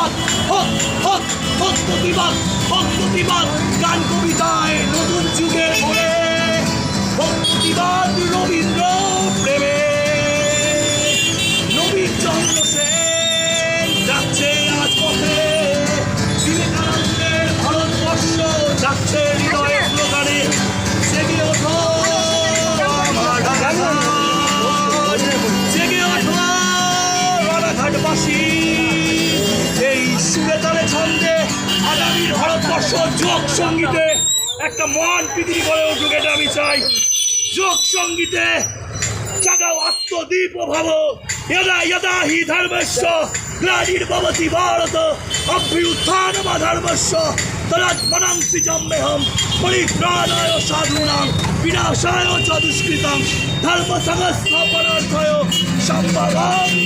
প্রতিবাদ হক হক হক প্রতিবাদ হক প্রতিবাদ গান কবিতায় নতুন যুগে ভরে। হক প্রতিবাদ রবীন্দ্র প্রেমে। নবীন চন্দ্র সেন যাচ্ছে আজ পথে বিবেকানন্দের ভারতবর্ষ যাচ্ছে হৃদয়ের স্লোগানে জেগে ওঠো আমার। জেগে ওঠো রানাঘাটবাসী যোগ সঙ্গীতে একটা মহান পৃথিবী গড়ে উঠুক এটা আমি চাই যোগ সঙ্গীতে জাগাও আত্মদীপ ভাব यदा यदा हि धर्मस्य ग्लानिर्भवति भारत अभ्युत्थानमधर्मस्य तदात्मनं सृजम्यहं परित्राणाय साधूनां विनाशाय च दुष्कृतं धर्मसंस्थापनार्थाय सम्भवामि